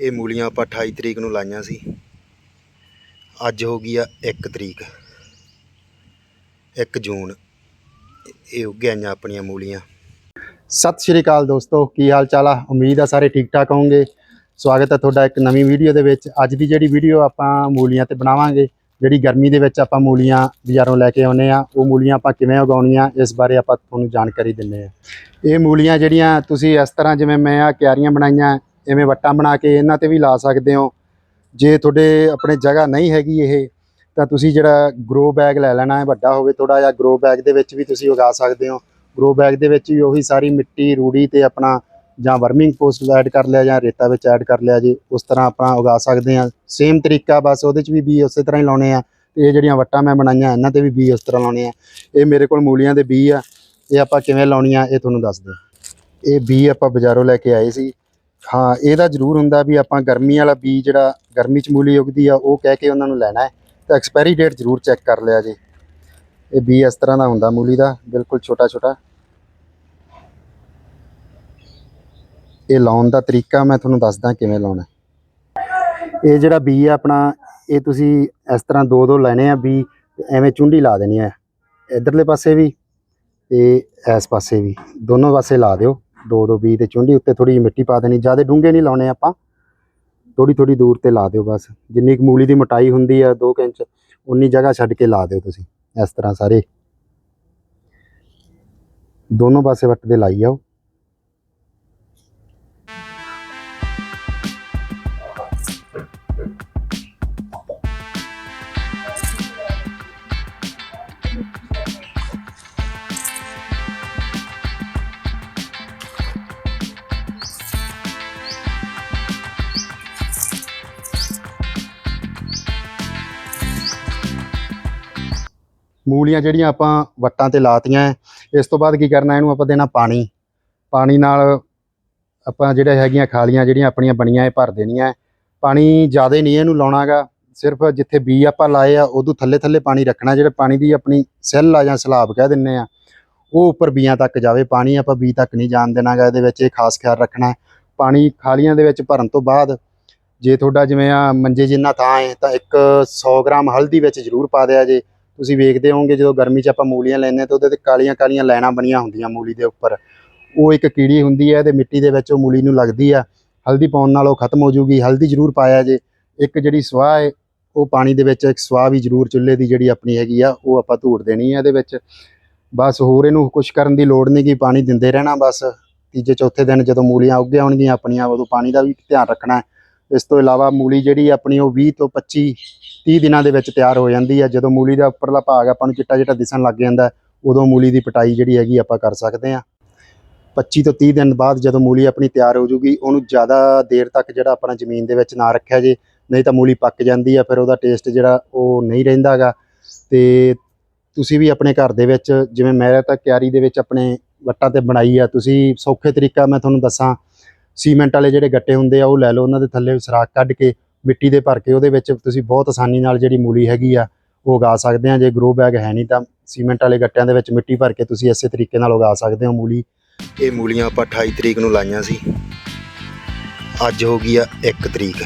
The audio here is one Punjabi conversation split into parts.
ਇਹ ਮੂਲੀਆਂ ਆਪਾਂ 28 ਤਰੀਕ ਨੂੰ ਲਾਈਆਂ ਸੀ। ਅੱਜ ਹੋ ਗਈ ਆ 1 ਤਰੀਕ। 1 ਜੂਨ। ਇਹ ਉੱਗੀਆਂ ਆਪਣੀਆਂ ਮੂਲੀਆਂ। ਸਤਿ ਸ਼੍ਰੀ ਅਕਾਲ ਦੋਸਤੋ, ਕੀ ਹਾਲ ਚਾਲ ਆ? ਉਮੀਦ ਆ ਸਾਰੇ ਠੀਕ ਠਾਕ ਹੋਵੋਗੇ। ਸਵਾਗਤ ਹੈ ਤੁਹਾਡਾ ਇੱਕ ਨਵੀਂ ਵੀਡੀਓ ਦੇ ਵਿੱਚ। ਅੱਜ ਦੀ ਜਿਹੜੀ ਵੀਡੀਓ ਆਪਾਂ ਮੂਲੀਆਂ ਤੇ ਬਣਾਵਾਂਗੇ, ਜਿਹੜੀ ਗਰਮੀ ਦੇ ਵਿੱਚ ਆਪਾਂ ਮੂਲੀਆਂ ਬਾਜ਼ਾਰੋਂ ਲੈ ਕੇ ਆਉਨੇ ਆ, ਉਹ ਮੂਲੀਆਂ ਆਪਾਂ ਕਿਵੇਂ ਉਗਾਉਣੀਆਂ, ਇਸ ਬਾਰੇ ਆਪਾਂ ਤੁਹਾਨੂੰ ਜਾਣਕਾਰੀ ਦਿੰਨੇ ਆ। ਇਹ ਮੂਲੀਆਂ ਜਿਹੜੀਆਂ ਤੁਸੀਂ ਇਸ ਤਰ੍ਹਾਂ ਜਿਵੇਂ ਮੈਂ ਆ ਕਿਆਰੀਆਂ ਬਣਾਈਆਂ ਐਵੇਂ ਵੱਟਾਂ ਬਣਾ ਕੇ ਇਹਨਾਂ ਤੇ ਵੀ ਲਾ ਸਕਦੇ ਹੋ। ਜੇ ਤੁਹਾਡੇ ਆਪਣੇ ਜਗ੍ਹਾ ਨਹੀਂ ਹੈਗੀ ਇਹ, ਤਾਂ ਤੁਸੀਂ ਜਿਹੜਾ ਗਰੋ ਬੈਗ ਲੈ ਲੈਣਾ ਹੈ, ਵੱਡਾ ਹੋਵੇ ਥੋੜਾ ਜਿਹਾ ਗਰੋ ਬੈਗ ਦੇ ਵਿੱਚ ਵੀ ਤੁਸੀਂ ਉਗਾ ਸਕਦੇ ਹੋ। ਗਰੋ ਬੈਗ ਦੇ ਵਿੱਚ ਵੀ ਉਹੀ ਸਾਰੀ ਮਿੱਟੀ, ਰੂੜੀ ਤੇ ਆਪਣਾ ਜਾਂ ਵਰਮਿੰਗ ਪੋਸਟ ਐਡ ਕਰ ਲਿਆ ਜਾਂ ਰੇਤਾ ਵਿੱਚ ਐਡ ਕਰ ਲਿਆ ਜੀ, ਉਸ ਤਰ੍ਹਾਂ ਆਪਾਂ ਉਗਾ ਸਕਦੇ ਹਾਂ। ਸੇਮ ਤਰੀਕਾ ਬਸ ਉਹਦੇ 'ਚ ਵੀ ਬੀ ਉਸੇ ਤਰ੍ਹਾਂ ਹੀ ਲਾਉਣੇ ਆ। ਤੇ ਇਹ ਜਿਹੜੀਆਂ ਵੱਟਾਂ ਮੈਂ ਬਣਾਈਆਂ, ਇਹਨਾਂ ਤੇ ਵੀ ਬੀ ਉਸ ਤਰ੍ਹਾਂ ਲਾਉਣੇ ਆ। ਇਹ ਮੇਰੇ ਕੋਲ ਮੂਲੀਆਂ ਦੇ ਬੀ ਆ, ਇਹ ਆਪਾਂ ਕਿਵੇਂ ਲਾਉਣੀਆਂ, ਇਹ ਤੁਹਾਨੂੰ ਦੱਸ ਦੱਸਦੇ ਇਹ ਬੀ ਆਪਾਂ ਬਾਜ਼ਾਰੋਂ ਲੈ ਕੇ ਆਏ ਸੀ। ਹਾਂ, ਇਹਦਾ ਜ਼ਰੂਰ ਹੁੰਦਾ ਵੀ ਆਪਾਂ ਗਰਮੀ ਵਾਲਾ ਬੀ ਜਿਹੜਾ ਗਰਮੀ 'ਚ ਮੂਲੀ ਉਗਦੀ ਆ, ਉਹ ਕਹਿ ਕੇ ਉਹਨਾਂ ਨੂੰ ਲੈਣਾ ਹੈ। ਤਾਂ ਐਕਸਪਾਇਰੀ ਡੇਟ ਜ਼ਰੂਰ ਚੈੱਕ ਕਰ ਲਿਆ ਜੀ। ਇਹ ਬੀ ਇਸ ਤਰ੍ਹਾਂ ਦਾ ਹੁੰਦਾ ਮੂਲੀ ਦਾ, ਬਿਲਕੁਲ ਛੋਟਾ ਛੋਟਾ। ਇਹ ਲਾਉਣ ਦਾ ਤਰੀਕਾ ਮੈਂ ਤੁਹਾਨੂੰ ਦੱਸਦਾ ਕਿਵੇਂ ਲਾਉਣਾ ਇਹ ਜਿਹੜਾ ਬੀ ਆ ਆਪਣਾ, ਇਹ ਤੁਸੀਂ ਇਸ ਤਰ੍ਹਾਂ ਦੋ ਦੋ ਲੈਣੇ ਆ ਬੀ ਤੇ ਐਵੇਂ ਚੁੰਡੀ ਲਾ ਦੇਣੀ ਆ ਇਧਰਲੇ ਪਾਸੇ ਵੀ ਤੇ ਇਸ ਪਾਸੇ ਵੀ। ਦੋਨੋਂ ਪਾਸੇ ਲਾ ਦਿਓ। ਦੋ ਦੋ ਬੀ ਤੇ ਚੁੰਡੀ ਉੱਤੇ ਥੋੜੀ ਜਿਹੀ ਮਿੱਟੀ ਪਾ ਦੇਣੀ, ਜ਼ਿਆਦਾ ਡੂੰਘੇ ਨਹੀਂ ਲਾਉਣੇ ਆਪਾਂ। ਥੋੜੀ ਥੋੜੀ ਦੂਰ ਤੇ ਲਾ ਦਿਓ ਬਸ। ਜਿੰਨੀ ਕੁ ਮੂਲੀ ਦੀ ਮੋਟਾਈ ਹੁੰਦੀ ਆ 2 ਇੰਚ, ਉਨੀ ਜਗ੍ਹਾ ਛੱਡ ਕੇ ਲਾ ਦਿਓ ਤੁਸੀਂ, ਇਸ ਤਰ੍ਹਾਂ ਸਾਰੇ। ਦੋਨੋਂ ਪਾਸੇ ਵੱਟ ਦੇ ਲਾਈ ਜਾਓ ਮੂਲੀਆਂ ਜਿਹੜੀਆਂ ਆਪਾਂ ਵੱਟਾਂ ਤੇ ਲਾਤੀਆਂ ਹੈ, ਇਸ ਤੋਂ ਬਾਅਦ ਕੀ ਕਰਨਾ ਇਹਨੂੰ ਆਪਾਂ ਦੇਣਾ ਪਾਣੀ। ਪਾਣੀ ਨਾਲ ਆਪਾਂ ਜਿਹੜੇ ਹੈਗੀਆਂ ਖਾਲੀਆਂ ਜਿਹੜੀਆਂ ਆਪਣੀਆਂ ਬਣੀਆਂ ਇਹ ਭਰ ਦੇਣੀਆਂ ਪਾਣੀ ਜ਼ਿਆਦਾ ਨਹੀਂ ਇਹਨੂੰ ਲਾਉਣਾਗਾ ਸਿਰਫ ਜਿੱਥੇ ਬੀ ਆਪਾਂ ਲਾਏ ਆ ਉਦੋਂ ਥੱਲੇ ਥੱਲੇ ਪਾਣੀ ਰੱਖਣਾ ਜਿਹੜਾ ਪਾਣੀ ਦੀ ਆਪਣੀ ਸੈੱਲ ਆ ਜਾਂ ਸਲਾਬ ਕਹਿ ਦਿੰਨੇ ਆ ਉਹ ਉੱਪਰ ਬੀਆਂ ਤੱਕ ਜਾਵੇ। ਪਾਣੀ ਆਪਾਂ ਬੀ ਤੱਕ ਨਹੀਂ ਜਾਣ ਦੇਣਾਗਾ ਇਹਦੇ ਵਿੱਚ ਇਹ ਖਾਸ ਖਿਆਲ ਰੱਖਣਾ ਪਾਣੀ ਖਾਲੀਆਂ ਦੇ ਵਿੱਚ ਭਰਨ ਤੋਂ ਬਾਅਦ ਜੇ ਤੁਹਾਡਾ ਜਿਵੇਂ ਆ ਮੰਜੇ ਜਿੰਨਾ ਥਾਂ ਹੈ ਤਾਂ ਇੱਕ 100 ਗ੍ਰਾਮ ਹਲਦੀ ਵਿੱਚ ਜ਼ਰੂਰ ਪਾ ਦਿਆ ਜੇ। ਤੁਸੀਂ ਵੇਖਦੇ ਹੋਵੋਗੇ ਜਦੋਂ ਗਰਮੀ 'ਚ ਆਪਾਂ ਮੂਲੀਆਂ ਲੈਂਦੇ ਹਾਂ ਤਾਂ ਉਹਦੇ ਤੇ ਕਾਲੀਆਂ ਕਾਲੀਆਂ ਲਾਈਨਾਂ ਬਣੀਆਂ ਹੁੰਦੀਆਂ ਮੂਲੀ ਦੇ ਉੱਪਰ। ਉਹ ਇੱਕ ਕੀੜੀ ਹੁੰਦੀ ਹੈ ਤੇ ਮਿੱਟੀ ਦੇ ਵਿੱਚ ਉਹ ਮੂਲੀ ਨੂੰ ਲੱਗਦੀ ਆ। ਹਲਦੀ ਪਾਉਣ ਨਾਲ ਉਹ ਖਤਮ ਹੋ ਜੂਗੀ। ਹਲਦੀ ਜ਼ਰੂਰ ਪਾਇਆ ਜੇ। ਇੱਕ ਜਿਹੜੀ ਸਵਾਹ ਹੈ, ਉਹ ਪਾਣੀ ਦੇ ਵਿੱਚ ਇੱਕ ਸਵਾਹ ਵੀ ਜ਼ਰੂਰ ਚੁੱਲ੍ਹੇ ਦੀ ਜਿਹੜੀ ਆਪਣੀ ਹੈਗੀ ਆ, ਉਹ ਆਪਾਂ ਧੂੜ ਦੇਣੀ ਹੈ ਇਹਦੇ ਵਿੱਚ। ਬਸ ਹੋਰ ਇਹਨੂੰ ਕੁਝ ਕਰਨ ਦੀ ਲੋੜ ਨਹੀਂ ਕਿ ਪਾਣੀ ਦਿੰਦੇ ਰਹਿਣਾ ਬਸ। ਤੀਜੇ ਚੌਥੇ ਦਿਨ ਜਦੋਂ ਮੂਲੀਆਂ ਉੱਗ ਆਉਣਗੀਆਂ ਆਪਣੀਆਂ ਉਦੋਂ ਪਾਣੀ ਦਾ ਵੀ ਧਿਆਨ ਰੱਖਣਾ ਇਸ ਤੋਂ ਇਲਾਵਾ ਮੂਲੀ ਜਿਹੜੀ ਆਪਣੀ ਉਹ 20 ਤੋਂ 25 30 ਦਿਨਾਂ ਦੇ ਵਿੱਚ ਤਿਆਰ ਹੋ ਜਾਂਦੀ ਹੈ ਜਦੋਂ ਮੂਲੀ ਦਾ ਉੱਪਰਲਾ ਭਾਗ ਆਪਾਂ ਨੂੰ ਚਿੱਟਾ ਚਿੱਟਾ ਦਿਸਣ ਲੱਗ ਜਾਂਦਾ, ਉਦੋਂ ਮੂਲੀ ਦੀ ਪਟਾਈ ਜਿਹੜੀ ਹੈਗੀ ਆਪਾਂ ਕਰ ਸਕਦੇ ਹਾਂ। 25 ਤੋਂ 30 ਦਿਨ ਬਾਅਦ ਜਦੋਂ ਮੂਲੀ ਆਪਣੀ ਤਿਆਰ ਹੋ ਜੂਗੀ, ਉਹਨੂੰ ਜ਼ਿਆਦਾ ਦੇਰ ਤੱਕ ਜਿਹੜਾ ਆਪਣਾ ਜ਼ਮੀਨ ਦੇ ਵਿੱਚ ਨਾ ਰੱਖਿਆ ਜੇ, ਨਹੀਂ ਤਾਂ ਮੂਲੀ ਪੱਕ ਜਾਂਦੀ ਆ, ਫਿਰ ਉਹਦਾ ਟੇਸਟ ਜਿਹੜਾ ਉਹ ਨਹੀਂ ਰਹਿੰਦਾਗਾ ਤੇ ਤੁਸੀਂ ਵੀ ਆਪਣੇ ਘਰ ਦੇ ਵਿੱਚ, ਜਿਵੇਂ ਮੈਂ ਤਾਂ ਕਿਆਰੀ ਦੇ ਵਿੱਚ ਆਪਣੇ ਵੱਟਾਂ ਤੇ ਬਣਾਈ ਆ, ਤੁਸੀਂ ਸੌਖੇ ਤਰੀਕਾ ਮੈਂ ਤੁਹਾਨੂੰ ਦੱਸਾਂ ਸੀਮੈਂਟ ਵਾਲੇ ਜਿਹੜੇ ਗੱਟੇ ਹੁੰਦੇ ਆ, ਉਹ ਲੈ ਲਓ, ਉਹਨਾਂ ਦੇ ਥੱਲੇ ਸੁਰਾਖ ਕੱਢ ਕੇ, ਮਿੱਟੀ ਦੇ ਭਰ ਕੇ, ਉਹਦੇ ਵਿੱਚ ਤੁਸੀਂ ਬਹੁਤ ਆਸਾਨੀ ਨਾਲ ਜਿਹੜੀ ਮੂਲੀ ਹੈਗੀ ਆ, ਉਹ ਉਗਾ ਸਕਦੇ ਆ। ਜੇ ਗਰੋ ਬੈਗ ਹੈ ਨਹੀਂ ਤਾਂ ਸੀਮੈਂਟ ਵਾਲੇ ਗੱਟਿਆਂ ਦੇ ਵਿੱਚ ਮਿੱਟੀ ਭਰ ਕੇ ਤੁਸੀਂ ਇਸੇ ਤਰੀਕੇ ਨਾਲ ਉਗਾ ਸਕਦੇ ਹੋ ਮੂਲੀ। ਇਹ ਮੂਲੀਆਂ ਆਪਾਂ 28 ਤਰੀਕ ਨੂੰ ਲਾਈਆਂ ਸੀ। ਅੱਜ ਹੋ ਗਈ ਆ 1 ਤਰੀਕ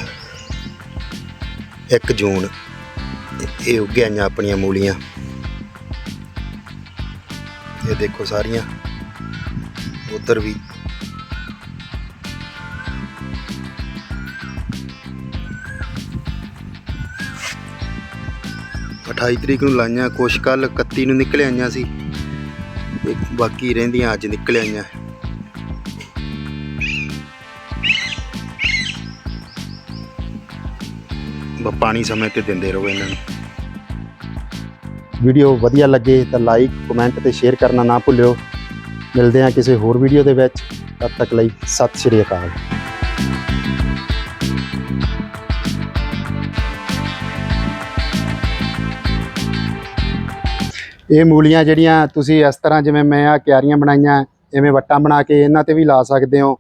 1 ਜੂਨ। ਇਹ ਉੱਗੀਆਂ ਆਪਣੀਆਂ ਮੂਲੀਆਂ। ਇਹ ਦੇਖੋ ਸਾਰੀਆਂ। ਉਧਰ ਵੀ ਅਠਾਈ ਤਰੀਕ ਨੂੰ ਲਾਈਆਂ, ਕੁਛ ਕੱਲ 31 ਨੂੰ ਨਿਕਲ ਆਈਆਂ ਸੀ। ਬਾਕੀ ਰਹਿੰਦੀਆਂ, ਅੱਜ ਨਿਕਲ ਆਈਆਂ। ਪਾਣੀ ਸਮੇਂ ਤੇ ਦਿੰਦੇ ਰਹੋ ਇਹਨਾਂ ਨੂੰ। ਵੀਡੀਓ ਵਧੀਆ ਲੱਗੇ ਤਾਂ ਲਾਈਕ ਕਮੈਂਟ ਤੇ ਸ਼ੇਅਰ ਕਰਨਾ ਨਾ ਭੁੱਲਿਓ। ਮਿਲਦੇ ਹਾਂ ਕਿਸੇ ਹੋਰ ਵੀਡੀਓ ਦੇ ਵਿੱਚ। ਤਦ ਤੱਕ ਲਈ ਸਤਿ ਸ਼੍ਰੀ ਅਕਾਲ। ਇਹ ਮੂਲੀਆਂ ਜਿਹੜੀਆਂ ਤੁਸੀਂ ਇਸ ਤਰ੍ਹਾਂ ਜਿਵੇਂ ਮੈਂ ਆ ਕਿਆਰੀਆਂ ਬਣਾਈਆਂ ਐਵੇਂ ਵੱਟਾਂ ਬਣਾ ਕੇ ਇਹਨਾਂ ਤੇ ਵੀ ਲਾ ਸਕਦੇ ਹੋ।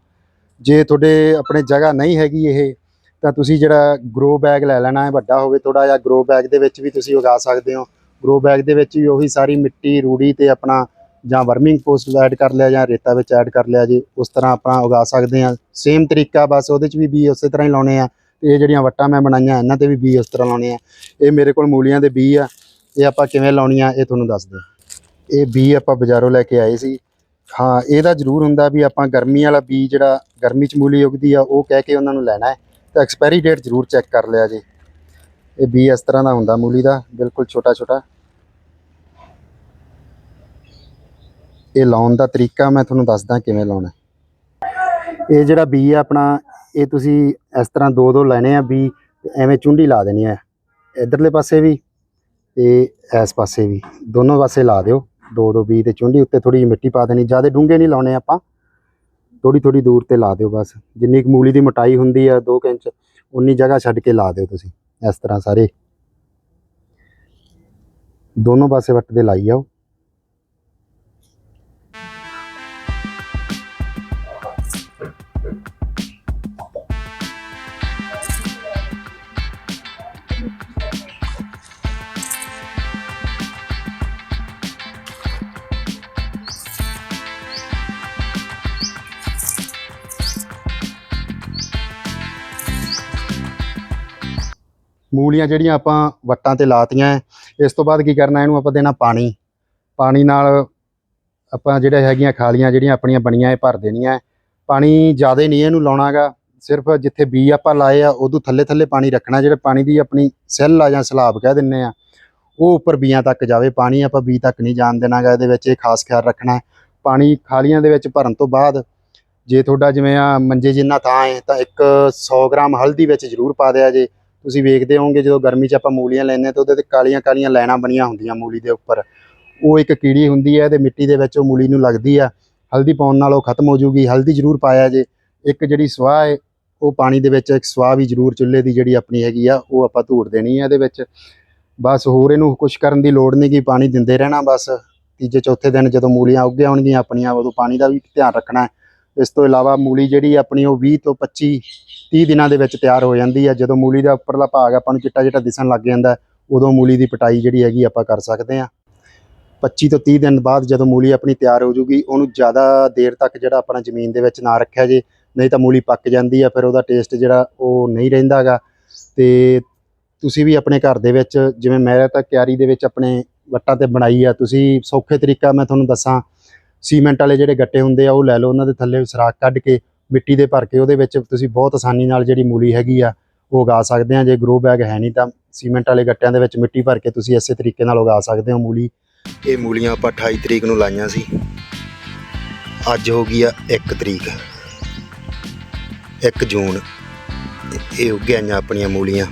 ਜੇ ਤੁਹਾਡੇ ਆਪਣੇ ਜਗ੍ਹਾ ਨਹੀਂ ਹੈਗੀ ਇਹ, ਤਾਂ ਤੁਸੀਂ ਜਿਹੜਾ ਗਰੋ ਬੈਗ ਲੈ ਲੈਣਾ ਹੈ ਵੱਡਾ ਹੋਵੇ ਥੋੜਾ ਜਿਹਾ ਗਰੋ ਬੈਗ ਦੇ ਵਿੱਚ ਵੀ ਤੁਸੀਂ ਉਗਾ ਸਕਦੇ ਹੋ। ਗਰੋ ਬੈਗ ਦੇ ਵਿੱਚ ਵੀ ਉਹੀ ਸਾਰੀ ਮਿੱਟੀ, ਰੂੜੀ ਤੇ ਆਪਣਾ ਜਾਂ ਵਰਮਿੰਗ ਪੋਸਟ ਐਡ ਕਰ ਲਿਆ ਜਾਂ ਰੇਤਾ ਵਿੱਚ ਐਡ ਕਰ ਲਿਆ ਜੀ, ਉਸ ਤਰ੍ਹਾਂ ਆਪਾਂ ਉਗਾ ਸਕਦੇ ਹਾਂ। ਸੇਮ ਤਰੀਕਾ ਬਸ ਉਹਦੇ 'ਚ ਵੀ ਬੀ ਉਸੇ ਤਰ੍ਹਾਂ ਹੀ ਲਾਉਣੇ ਆ। ਤੇ ਇਹ ਜਿਹੜੀਆਂ ਵੱਟਾਂ ਮੈਂ ਬਣਾਈਆਂ, ਇਹਨਾਂ ਤੇ ਵੀ ਬੀ ਉਸ ਤਰ੍ਹਾਂ ਲਾਉਣੇ ਆ। ਇਹ ਮੇਰੇ ਕੋਲ ਮੂਲੀਆਂ ਦੇ ਬੀ ਆ। ਇਹ ਆਪਾਂ ਕਿਵੇਂ ਲਾਉਣੀ ਆ, ਇਹ ਤੁਹਾਨੂੰ ਦੱਸਦੇ ਇਹ ਬੀ ਆਪਾਂ ਬਾਜ਼ਾਰੋਂ ਲੈ ਕੇ ਆਏ ਸੀ। ਹਾਂ, ਇਹਦਾ ਜ਼ਰੂਰ ਹੁੰਦਾ ਵੀ ਆਪਾਂ ਗਰਮੀ ਵਾਲਾ ਬੀ ਜਿਹੜਾ ਗਰਮੀ 'ਚ ਮੂਲੀ ਉਗਦੀ ਆ, ਉਹ ਕਹਿ ਕੇ ਉਹਨਾਂ ਨੂੰ ਲੈਣਾ ਹੈ। ਤੇ ਐਕਸਪਾਇਰੀ ਡੇਟ ਜ਼ਰੂਰ ਚੈੱਕ ਕਰ ਲਿਆ ਜੀ। ਇਹ ਬੀ ਇਸ ਤਰ੍ਹਾਂ ਦਾ ਹੁੰਦਾ ਮੂਲੀ ਦਾ, ਬਿਲਕੁਲ ਛੋਟਾ ਛੋਟਾ ਇਹ ਲਾਉਣ ਦਾ ਤਰੀਕਾ ਮੈਂ ਤੁਹਾਨੂੰ ਦੱਸਦਾ ਕਿਵੇਂ ਲਾਉਣਾ ਇਹ ਜਿਹੜਾ ਬੀ ਆ ਆਪਣਾ, ਇਹ ਤੁਸੀਂ ਇਸ ਤਰ੍ਹਾਂ ਦੋ ਦੋ ਲੈਣੇ ਆ ਬੀ, ਐਵੇਂ ਚੁੰਡੀ ਲਾ ਦੇਣੀ ਆ ਇਧਰਲੇ ਪਾਸੇ ਵੀ ਤੇ ਇਸ ਪਾਸੇ ਵੀ। ਦੋਨੋਂ ਪਾਸੇ ਲਾ ਦਿਓ। ਦੋ ਦੋ ਬੀ ਤੇ ਚੁੰਡੀ ਉੱਤੇ ਥੋੜੀ ਜਿਹੀ ਮਿੱਟੀ ਪਾ ਦੇਣੀ। ਜ਼ਿਆਦਾ ਡੂੰਘੇ ਨਹੀਂ ਲਾਉਣੇ ਆਪਾਂ। ਥੋੜੀ ਥੋੜੀ ਦੂਰ ਤੇ ਲਾ ਦਿਓ ਬਸ। ਜਿੰਨੀ ਕੁ ਮੂਲੀ ਦੀ ਮੋਟਾਈ ਹੁੰਦੀ ਆ 2 ਇੰਚ ਉਨੀ ਜਗ੍ਹਾ ਛੱਡ ਕੇ ਲਾ ਦਿਓ ਤੁਸੀਂ। ਇਸ ਤਰ੍ਹਾਂ ਸਾਰੇ। ਦੋਨੋਂ ਪਾਸੇ ਵੱਟ ਦੇ ਲਾਈ ਜਾਓ ਮੂਲੀਆਂ ਜਿਹੜੀਆਂ ਆਪਾਂ ਵੱਟਾਂ ਤੇ ਲਾਤੀਆਂ ਹੈ, ਇਸ ਤੋਂ ਬਾਅਦ ਕੀ ਕਰਨਾ ਇਹਨੂੰ ਆਪਾਂ ਦੇਣਾ ਪਾਣੀ। ਪਾਣੀ ਨਾਲ ਆਪਾਂ ਜਿਹੜੇ ਹੈਗੀਆਂ ਖਾਲੀਆਂ ਜਿਹੜੀਆਂ ਆਪਣੀਆਂ ਬਣੀਆਂ ਇਹ ਭਰ ਦੇਣੀਆਂ ਪਾਣੀ ਜ਼ਿਆਦਾ ਨਹੀਂ ਇਹਨੂੰ ਲਾਉਣਾਗਾ ਸਿਰਫ ਜਿੱਥੇ ਬੀ ਆਪਾਂ ਲਾਏ ਆ ਉਦੋਂ ਥੱਲੇ ਥੱਲੇ ਪਾਣੀ ਰੱਖਣਾ ਜਿਹੜਾ ਪਾਣੀ ਦੀ ਆਪਣੀ ਸੈੱਲ ਆ ਜਾਂ ਸਲਾਬ ਕਹਿ ਦਿੰਨੇ ਆ ਉਹ ਉੱਪਰ ਬੀਆਂ ਤੱਕ ਜਾਵੇ। ਪਾਣੀ ਆਪਾਂ ਬੀ ਤੱਕ ਨਹੀਂ ਜਾਣ ਦੇਣਾਗਾ ਇਹਦੇ ਵਿੱਚ ਇਹ ਖਾਸ ਖਿਆਲ ਰੱਖਣਾ। ਪਾਣੀ ਖਾਲੀਆਂ ਦੇ ਵਿੱਚ ਭਰਨ ਤੋਂ ਬਾਅਦ ਜੇ ਤੁਹਾਡਾ ਜਿਵੇਂ ਆ ਮੰਜੇ ਜਿੰਨਾ ਥਾਂ ਹੈ ਤਾਂ ਇੱਕ 100 ਗ੍ਰਾਮ ਹਲਦੀ ਵਿੱਚ ਜ਼ਰੂਰ ਪਾ ਦਿਆ ਜੇ। ਤੁਸੀਂ ਵੇਖਦੇ ਹੋਵੋਗੇ ਜਦੋਂ ਗਰਮੀ 'ਚ ਆਪਾਂ ਮੂਲੀਆਂ ਲੈਂਦੇ ਹਾਂ ਤਾਂ ਉਹਦੇ ਤੇ ਕਾਲੀਆਂ ਕਾਲੀਆਂ ਲਾਈਨਾਂ ਬਣੀਆਂ ਹੁੰਦੀਆਂ ਮੂਲੀ ਦੇ ਉੱਪਰ। ਉਹ ਇੱਕ ਕੀੜੀ ਹੁੰਦੀ ਹੈ ਤੇ ਮਿੱਟੀ ਦੇ ਵਿੱਚ ਉਹ ਮੂਲੀ ਨੂੰ ਲੱਗਦੀ ਆ। ਹਲਦੀ ਪਾਉਣ ਨਾਲ ਉਹ ਖਤਮ ਹੋ ਜੂਗੀ। ਹਲਦੀ ਜ਼ਰੂਰ ਪਾਇਆ ਜੇ। ਇੱਕ ਜਿਹੜੀ ਸਵਾਹ ਹੈ, ਉਹ ਪਾਣੀ ਦੇ ਵਿੱਚ ਇੱਕ ਸਵਾਹ ਵੀ ਜ਼ਰੂਰ ਚੁੱਲ੍ਹੇ ਦੀ ਜਿਹੜੀ ਆਪਣੀ ਹੈਗੀ ਆ, ਉਹ ਆਪਾਂ ਧੂੜ ਦੇਣੀ ਹੈ ਇਹਦੇ ਵਿੱਚ। ਬਸ ਹੋਰ ਇਹਨੂੰ ਕੁਝ ਕਰਨ ਦੀ ਲੋੜ ਨਹੀਂ ਕਿ ਪਾਣੀ ਦਿੰਦੇ ਰਹਿਣਾ ਬਸ। ਤੀਜੇ ਚੌਥੇ ਦਿਨ ਜਦੋਂ ਮੂਲੀਆਂ ਉੱਗ ਆਉਣਗੀਆਂ ਆਪਣੀਆਂ, ਉਦੋਂ ਪਾਣੀ ਦਾ ਵੀ ਧਿਆਨ ਰੱਖਣਾ ਇਸ ਤੋਂ ਇਲਾਵਾ ਮੂਲੀ ਜਿਹੜੀ ਆਪਣੀ ਉਹ 20 ਤੋਂ 25 30 ਦਿਨਾਂ ਦੇ ਵਿੱਚ ਤਿਆਰ ਹੋ ਜਾਂਦੀ ਹੈ ਜਦੋਂ ਮੂਲੀ ਦਾ ਉੱਪਰਲਾ ਭਾਗ ਆਪਾਂ ਨੂੰ ਚਿੱਟਾ ਚਿੱਟਾ ਦਿਸਣ ਲੱਗ ਜਾਂਦਾ, ਉਦੋਂ ਮੂਲੀ ਦੀ ਪਟਾਈ ਜਿਹੜੀ ਹੈਗੀ ਆਪਾਂ ਕਰ ਸਕਦੇ ਹਾਂ 25 ਤੋਂ 30 ਦਿਨ ਬਾਅਦ ਜਦੋਂ ਮੂਲੀ ਆਪਣੀ ਤਿਆਰ ਹੋ ਜੂਗੀ, ਉਹਨੂੰ ਜ਼ਿਆਦਾ ਦੇਰ ਤੱਕ ਜਿਹੜਾ ਆਪਣਾ ਜ਼ਮੀਨ ਦੇ ਵਿੱਚ ਨਾ ਰੱਖਿਆ ਜੇ, ਨਹੀਂ ਤਾਂ ਮੂਲੀ ਪੱਕ ਜਾਂਦੀ ਆ, ਫਿਰ ਉਹਦਾ ਟੇਸਟ ਜਿਹੜਾ ਉਹ ਨਹੀਂ ਰਹਿੰਦਾਗਾ ਤੇ ਤੁਸੀਂ ਵੀ ਆਪਣੇ ਘਰ ਦੇ ਵਿੱਚ, ਜਿਵੇਂ ਮੈਂ ਤਾਂ ਕਿਆਰੀ ਦੇ ਵਿੱਚ ਆਪਣੇ ਵੱਟਾਂ ਤੇ ਬਣਾਈ ਆ, ਤੁਸੀਂ ਸੌਖੇ ਤਰੀਕਾ ਮੈਂ ਤੁਹਾਨੂੰ ਦੱਸਾਂ ਸੀਮੈਂਟ ਵਾਲੇ ਜਿਹੜੇ ਗੱਟੇ ਹੁੰਦੇ ਆ, ਉਹ ਲੈ ਲਓ, ਉਹਨਾਂ ਦੇ ਥੱਲੇ ਸੁਰਾਖ ਕੱਢ ਕੇ ਮਿੱਟੀ ਦੇ ਭਰ ਕੇ ਉਹਦੇ ਵਿੱਚ ਤੁਸੀਂ ਬਹੁਤ ਆਸਾਨੀ ਨਾਲ ਜਿਹੜੀ ਮੂਲੀ ਹੈਗੀ ਆ, ਉਹ ਉਗਾ ਸਕਦੇ ਆ। ਜੇ ਗਰੋ ਬੈਗ ਹੈ ਨਹੀਂ ਤਾਂ ਸੀਮੈਂਟ ਵਾਲੇ ਗੱਟਿਆਂ ਦੇ ਵਿੱਚ ਮਿੱਟੀ ਭਰ ਕੇ ਤੁਸੀਂ ਇਸੇ ਤਰੀਕੇ ਨਾਲ ਉਗਾ ਸਕਦੇ ਹੋ ਮੂਲੀ। ਇਹ ਮੂਲੀਆਂ ਆਪਾਂ 28 ਤਰੀਕ ਨੂੰ ਲਾਈਆਂ ਸੀ। ਅੱਜ ਹੋ ਗਈ ਆ 1 ਤਰੀਕ 1 ਜੂਨ। ਇਹ ਉੱਗ ਆਈਆਂ ਆਪਣੀਆਂ ਮੂਲੀਆਂ।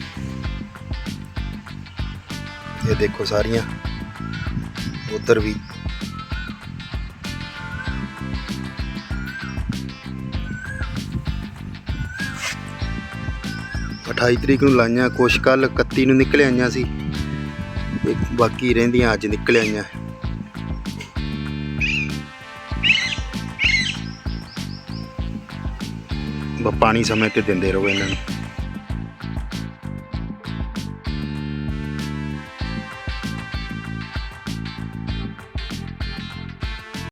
ਇਹ ਦੇਖੋ ਸਾਰੀਆਂ। ਉਧਰ ਵੀ ਅਠਾਈ ਤਰੀਕ ਨੂੰ ਲਾਈਆਂ, ਕੁਛ ਕੱਲ 31 ਨੂੰ ਨਿਕਲ ਆਈਆਂ ਸੀ। ਬਾਕੀ ਰਹਿੰਦੀਆਂ ਅੱਜ ਨਿਕਲ ਆਈਆਂ। ਪਾਣੀ ਸਮੇਂ ਤੇ ਦਿੰਦੇ ਰਹੋ ਇਹਨਾਂ ਨੂੰ।